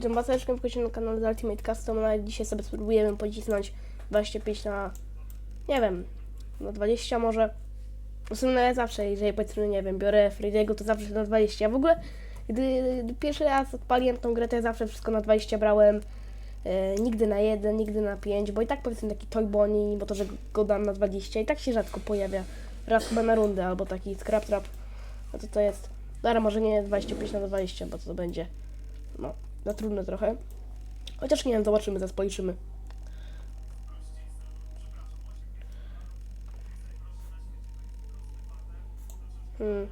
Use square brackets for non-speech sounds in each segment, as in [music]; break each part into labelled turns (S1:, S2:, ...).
S1: Witam Was, Leszkiem, na kanale The Ultimate Custom, no ale dzisiaj sobie spróbujemy pocisnąć 25 na, nie wiem, na 20 może. W sumie no ja zawsze, jeżeli powiedzmy, nie wiem, biorę Fridayg'u, to zawsze na 20. Ja w ogóle, gdy, gdy pierwszy raz odpaliłem tą grę, to ja zawsze wszystko na 20 brałem. E, nigdy na 1, nigdy na 5, bo i tak powiedzmy taki Toy Bonnie, bo to, że go dam na 20 i tak się rzadko pojawia. Raz chyba na rundę, albo taki scrap trap. No to to jest. Dobra, może nie 25 na 20, bo to, to będzie. No, na trudne trochę. Chociaż nie wiem, zobaczymy, zaraz policzymy. Hmm.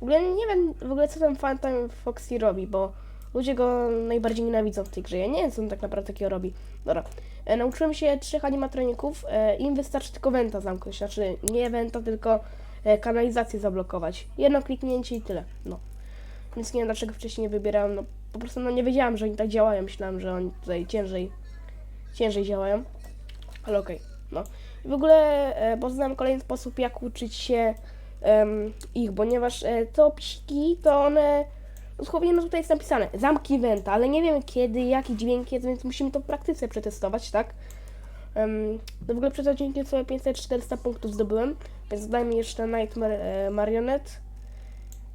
S1: W ogóle nie wiem w ogóle co ten Phantom Foxy robi, bo ludzie go najbardziej nienawidzą w tej grze. Ja nie wiem co on tak naprawdę takiego robi. Dobra. E, nauczyłem się trzech animatroników. E, im wystarczy tylko wenta zamknąć. Znaczy nie wenta, tylko e, kanalizację zablokować. Jedno kliknięcie i tyle. No. Więc nie wiem dlaczego wcześniej nie wybierałem, no po prostu no nie wiedziałam, że oni tak działają, Myślałam, że oni tutaj ciężej, ciężej działają, ale okej, okay, no. I w ogóle e, poznałem kolejny sposób, jak uczyć się em, ich, ponieważ e, to psiki, to one, no, dosłownie no tutaj jest napisane, zamki wenta, ale nie wiem kiedy, jaki dźwięk jest, więc musimy to w praktyce przetestować, tak? no w ogóle przed odcinkiem sobie 500-400 punktów zdobyłem, więc dajmy jeszcze Nightmare e, Marionette.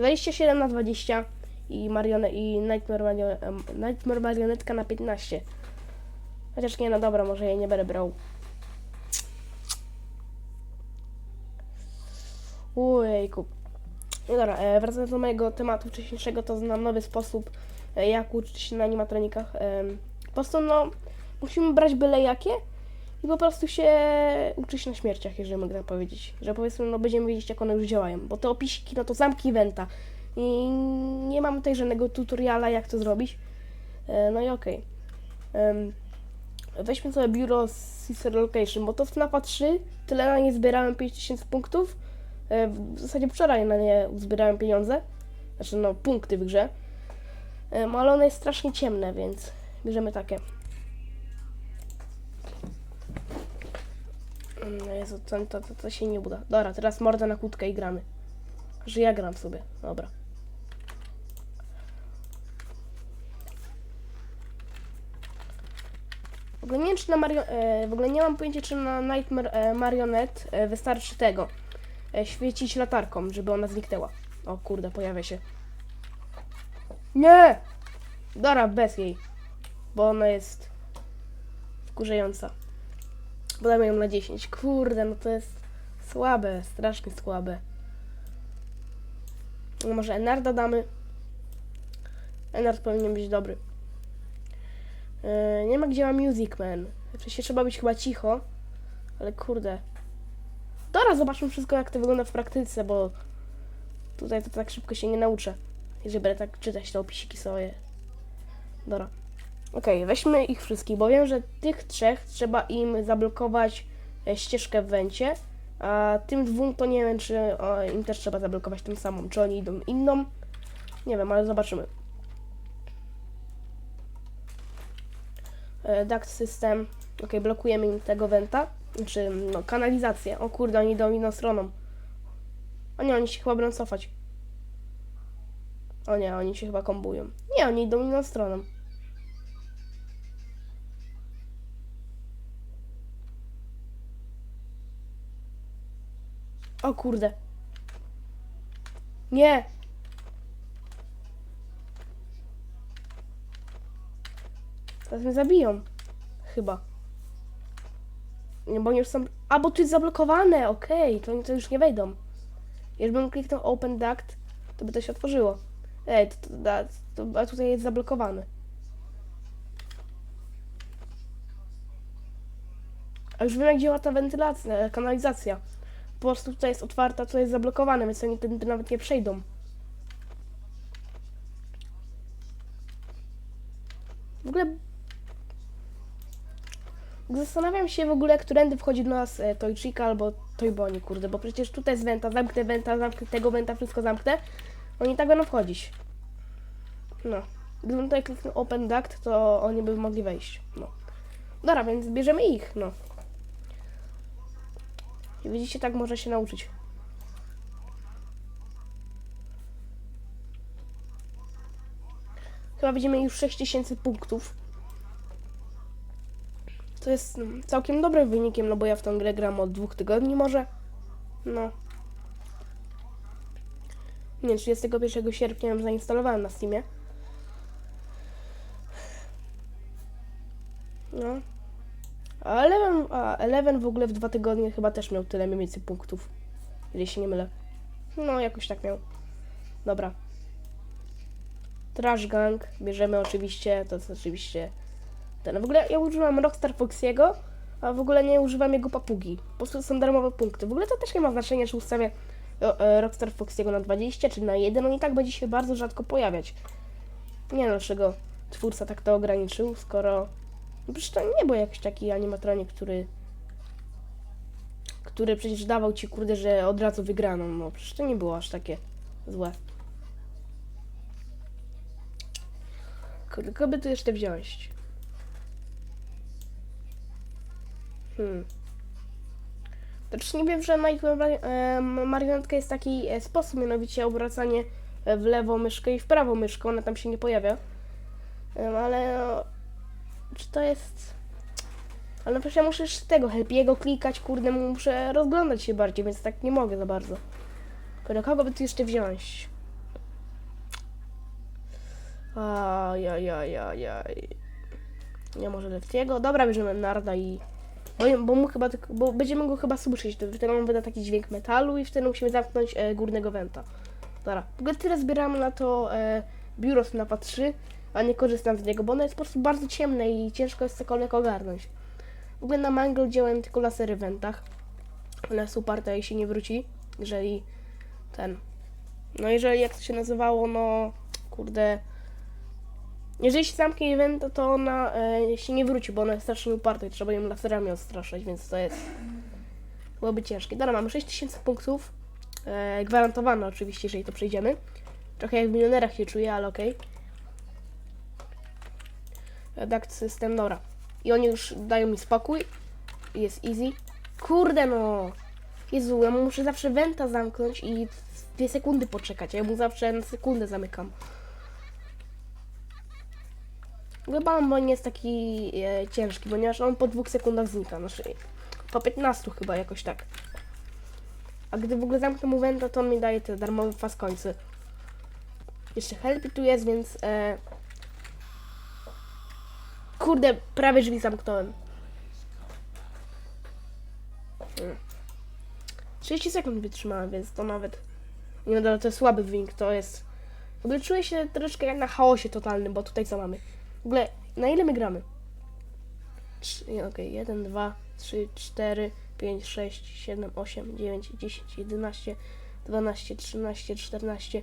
S1: 27 na 20 i, marione, i Nightmare, marione, Nightmare Marionetka na 15. Chociaż nie, no dobra, może jej nie będę brał. Ujejku. No dobra, e, wracając do mojego tematu wcześniejszego, to znam nowy sposób, e, jak uczyć się na animatronikach. po prostu, no, musimy brać byle jakie, i po prostu się uczyć na śmierciach, jeżeli mogę tak powiedzieć. Że powiedzmy, no będziemy wiedzieć, jak one już działają, bo te opisiki, no to zamki Wenta. I nie mam tutaj żadnego tutoriala, jak to zrobić. E, no i okej. Okay. Weźmy sobie biuro z Sister Location, bo to w FNAFa 3 tyle na nie zbierałem 5000 punktów. E, w zasadzie wczoraj na nie zbierałem pieniądze. Znaczy, no, punkty w grze. Ale one jest strasznie ciemne, więc bierzemy takie. No Jezu, to, to, to, to się nie uda. Dobra, teraz morda na kłódkę i gramy. Że ja gram sobie. Dobra. W ogóle nie wiem, czy na Mario... E, w ogóle nie mam pojęcia, czy na Nightmare e, Marionette e, wystarczy tego. E, świecić latarką, żeby ona zniknęła. O kurde, pojawia się. Nie! Dora, bez jej. Bo ona jest... wkurzająca. Podajmy ją na 10. Kurde, no to jest słabe, strasznie słabe. No może Enarda damy. Enard powinien być dobry. Yy, nie ma gdzie ma Music Man. Oczywiście trzeba być chyba cicho. Ale kurde. Dobra, zobaczmy wszystko jak to wygląda w praktyce, bo tutaj to tak szybko się nie nauczę. Jeżeli będę tak czytać te opisiki sobie. Dobra. Okej, okay, weźmy ich wszystkich, bo wiem, że tych trzech trzeba im zablokować e, ścieżkę w węcie, a tym dwóm to nie wiem, czy im też trzeba zablokować tym samą, czy oni idą inną. Nie wiem, ale zobaczymy. E, duct System. Ok, blokujemy im tego wenta. Czy znaczy, no, kanalizację. O kurde, oni idą inną stroną. O nie, oni się chyba będą cofać. O nie, oni się chyba kombują. Nie, oni idą inną stroną. O kurde. Nie. Teraz mnie zabiją. Chyba. Nie, bo już są... A, bo tu jest zablokowane! Okej, okay, to oni to już nie wejdą. Jakbym kliknął Open Duct, to by to się otworzyło. Ej, to, to, to, to, a tutaj jest zablokowane. A już wiem, jak działa ta wentylacja, kanalizacja po prostu tutaj jest otwarta, co jest zablokowane, więc oni tędy nawet nie przejdą. W ogóle... Zastanawiam się w ogóle, którędy wchodzi do nas e, Tojczyka albo Tojboni, kurde, bo przecież tutaj jest wenta, zamknę wenta, zamknę tego wenta, wszystko zamknę. Oni tak będą wchodzić. No. Gdybym tutaj kliknął open duct, to oni by mogli wejść, no. Dobra, więc bierzemy ich, no. I widzicie, tak można się nauczyć. Chyba widzimy już 6000 punktów. To jest no, całkiem dobrym wynikiem, no bo ja w tą grę gram od dwóch tygodni może. No. Nie, 31 sierpnia ją zainstalowałem na Steamie. No. A Eleven, a Eleven w ogóle w dwa tygodnie chyba też miał tyle mniej więcej punktów. Jeżeli się nie mylę. No, jakoś tak miał. Dobra. Trash Gang. Bierzemy oczywiście. To jest oczywiście ten. W ogóle ja używam Rockstar Foxiego, a w ogóle nie używam jego papugi. Po prostu są darmowe punkty. W ogóle to też nie ma znaczenia, czy ustawię e, Rockstar Foxiego na 20 czy na 1. On i tak będzie się bardzo rzadko pojawiać. Nie wiem dlaczego twórca tak to ograniczył, skoro przecież to nie był jakiś taki animatronik, który który przecież dawał ci kurde, że od razu wygraną. No przecież to nie było aż takie złe. Kogo by tu jeszcze wziąć? Hmm. Też nie wiem, że e, marionetka jest taki e, sposób, mianowicie obracanie e, w lewą myszkę i w prawą myszkę. Ona tam się nie pojawia. Ale czy to jest... Ale no przecież ja muszę jeszcze tego Helpiego klikać, kurde, muszę rozglądać się bardziej, więc tak nie mogę za bardzo. Tylko kogo by tu jeszcze wziąć? Ajajajajaj. Ja może Leftiego? Dobra, bierzemy Narda i... Bo, bo mu chyba, tak- bo będziemy go chyba słyszeć, wtedy on wyda taki dźwięk metalu i wtedy musimy zamknąć e, górnego węta. Dobra, w ogóle tyle zbieramy na to e, biuro na 3 a nie korzystam z niego, bo ono jest po prostu bardzo ciemne i ciężko jest cokolwiek ogarnąć. W ogóle na Mangle działałem tylko lasery w serywentach. Ona jest uparta i się nie wróci, jeżeli ten... No jeżeli, jak to się nazywało, no... Kurde... Jeżeli się zamknie event, to, to ona e, się nie wróci, bo ona jest strasznie uparta i trzeba ją laserami odstraszać, więc to jest... Byłoby ciężkie. Dobra, mamy 6000 punktów. E, gwarantowane oczywiście, jeżeli to przejdziemy. Trochę jak w milionerach się czuję, ale okej. Okay. Duct System, dobra. I oni już dają mi spokój. Jest easy. Kurde no! Jezu, ja muszę zawsze wenta zamknąć i dwie sekundy poczekać. Ja mu zawsze na sekundę zamykam. Chyba on nie jest taki e, ciężki, ponieważ on po dwóch sekundach znika. Znaczy, po 15 chyba jakoś tak. A gdy w ogóle zamknę mu wenta, to on mi daje te darmowe faskońcy. Jeszcze helpy tu jest, więc... E, Kurde, prawie drzwi zamknąłem. 30 sekund wytrzymałem, więc to nawet nie nadal to jest słaby wynik, to jest... W ogóle czuję się troszkę jak na chaosie totalnym, bo tutaj co mamy? W ogóle, na ile my gramy? Okej, okay, 1, 2, 3, 4, 5, 6, 7, 8, 9, 10, 11, 12, 13, 14,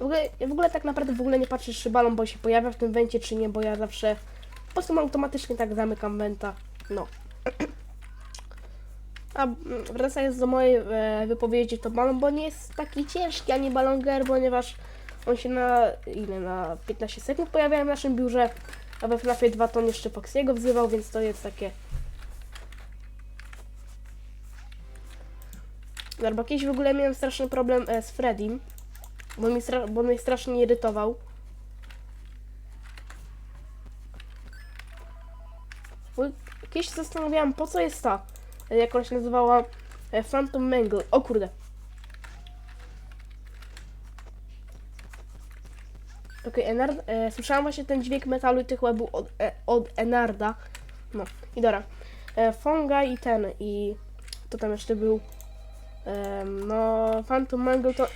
S1: W ogóle, ja w ogóle tak naprawdę w ogóle nie patrzę, czy balon bo się pojawia w tym wencie, czy nie, bo ja zawsze po prostu automatycznie tak zamykam wenta. No. [clears throat] A mm, wracając do mojej e, wypowiedzi, to balon bo nie jest taki ciężki, ani balonger, ponieważ on się na ile? Na 15 sekund pojawia w naszym biurze, a we FNAFie 2 ton jeszcze Foxiego wzywał, więc to jest takie... Albo kiedyś w ogóle miałem straszny problem e, z Freddym, bo, stra- bo mnie strasznie irytował. Bo kiedyś się zastanawiałam, po co jest ta, jak ona się nazywała, e, Phantom Mangle. O kurde. Okej, okay, Enard, e, słyszałam właśnie ten dźwięk metalu i tych łebów od, e, od Enarda. No, i dobra. E, Fonga i ten, i... To tam jeszcze był... E, no, Phantom Mangle to...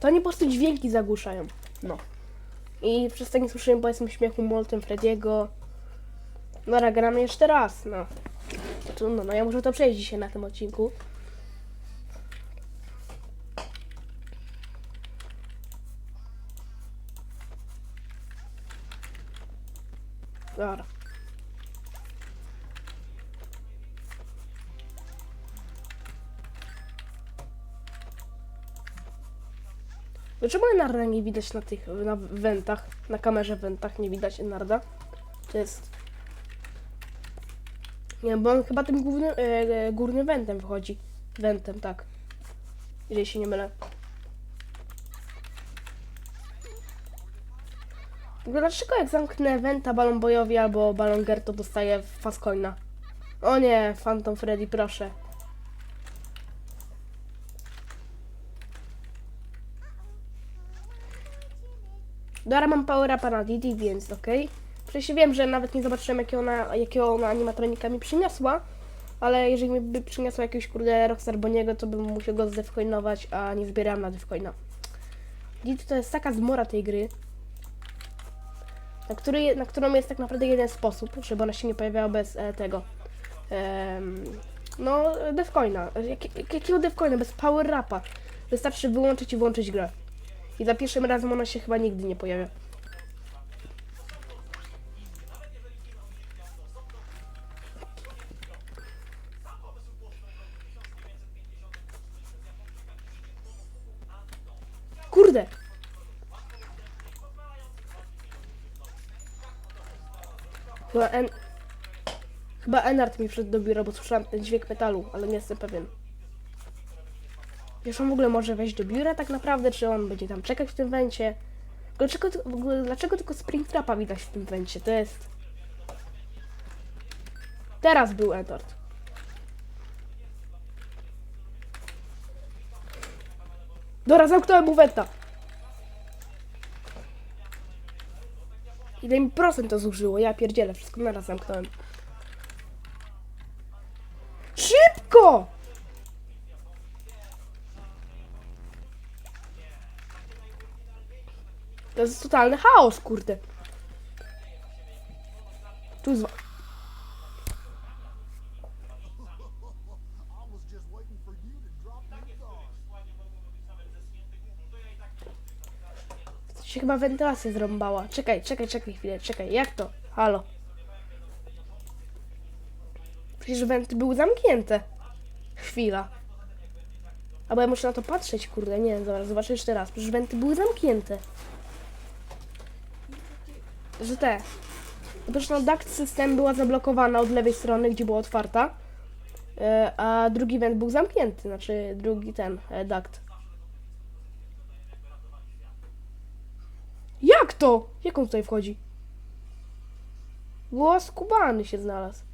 S1: To oni po prostu dźwięki zagłuszają. No. I przez to nie słyszymy powiedzmy śmiechu Molten Frediego. No, gramy jeszcze raz, no. No, no ja muszę to przejść dzisiaj na tym odcinku. Dobra. Dlaczego no, Enarda nie widać na tych, na wentach, na kamerze wentach nie widać Enarda? To jest... Nie bo on chyba tym głównym, e, e, górnym wentem wychodzi. Wentem, tak. Jeżeli się nie mylę. Dlaczego jak zamknę wenta balon bojowi albo balon to dostaję Fascoina? O nie, Phantom Freddy, proszę. Dora no mam Power Upa na Didi, więc okej. Okay. Przecież wiem, że nawet nie zobaczyłem jakiego ona, jakiego ona animatronika mi przyniosła, ale jeżeli mi by przyniosła jakiegoś kurde Rockstar Boniego, to bym musiał go zdefcoinować, a nie zbieram na defcoina. Didi to jest taka zmora tej gry, na, który, na którą jest tak naprawdę jeden sposób, żeby ona się nie pojawiała bez e, tego. no, defcoina. Jak, jakiego defcoina? Bez power rapa. Wystarczy wyłączyć i włączyć grę. I za pierwszym razem ona się chyba nigdy nie pojawia. Kurde! Chyba, en... Chyba Enart mi wszedł do biura, bo słyszałem ten dźwięk metalu, ale nie jestem pewien. Wiesz, on w ogóle może wejść do biura tak naprawdę, czy on będzie tam czekać w tym węcie? Dlaczego, ogóle, dlaczego tylko Springtrapa widać w tym węcie? To jest... Teraz był Edward. Dobra, zamknąłem mu wenta? Ile mi procent to zużyło? Ja pierdzielę, wszystko naraz zamknąłem. To jest totalny chaos, kurde. Tu zwa... się chyba wentylacja zrąbała. Czekaj, czekaj, czekaj chwilę, czekaj. Jak to? Halo. Przecież wenty były zamknięte. Chwila. Albo ja muszę na to patrzeć, kurde, nie, zaraz zobaczę jeszcze raz. Przecież wenty były zamknięte że te. Zresztą no, duct system była zablokowana od lewej strony, gdzie była otwarta, e, a drugi węd był zamknięty, znaczy drugi ten e, duct. Jak to? Jak on tutaj wchodzi? Głos kubany się znalazł.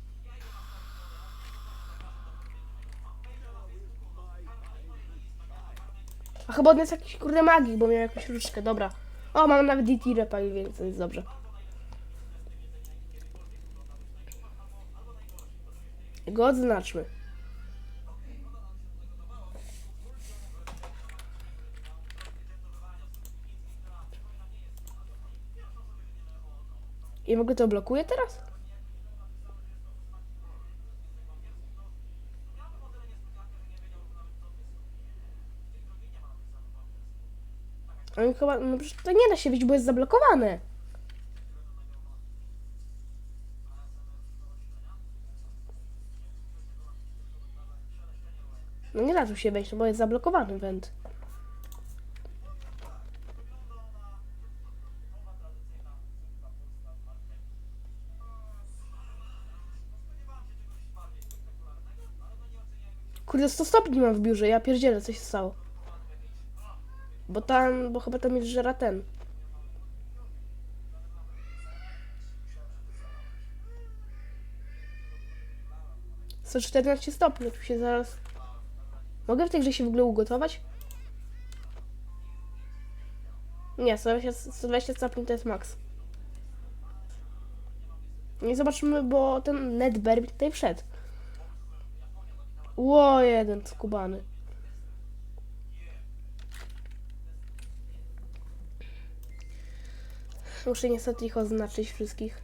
S1: A chyba on jest jakiś kurde magik, bo miał jakąś różkę. dobra. O, mam nawet DT pani więc jest dobrze. Go odznaczmy. I mogę to blokuje teraz? On chyba, no to nie da się bić, bo jest zablokowane. da się wejść, bo jest zablokowany węd. Kurde, 100 stopni mam w biurze, ja pierdzielę, coś się stało. Bo tam, bo chyba tam jest żera ten. Co 14 stopni, tu się zaraz Mogę w tej grze się w ogóle ugotować? Nie, 120, 120 stopni to jest Max. Nie zobaczymy, bo ten Nedberg tutaj wszedł. Ło, jeden skubany. Muszę niestety ich oznaczyć wszystkich.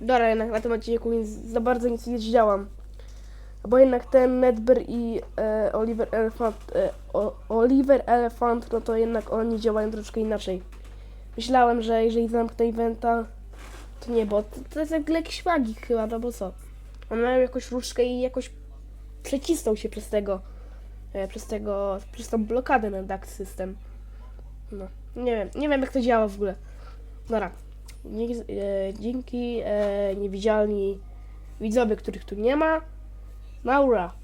S1: Dobra, jednak na tym odcinku więc za bardzo nic nie działam. No bo jednak ten Nedber i e, Oliver Elephant, e, o, Oliver no to jednak oni działają troszkę inaczej. Myślałem, że jeżeli zamknę eventa, to nie, bo to, to jest jak jakiś magik chyba, no bo co? On miał jakąś różkę i jakoś przecisnął się przez tego, e, przez tego, przez tą blokadę na Duck System. No, nie wiem, nie wiem jak to działa w ogóle. Dobra, dzięki, e, dzięki e, niewidzialni widzowie, których tu nie ma. Maura.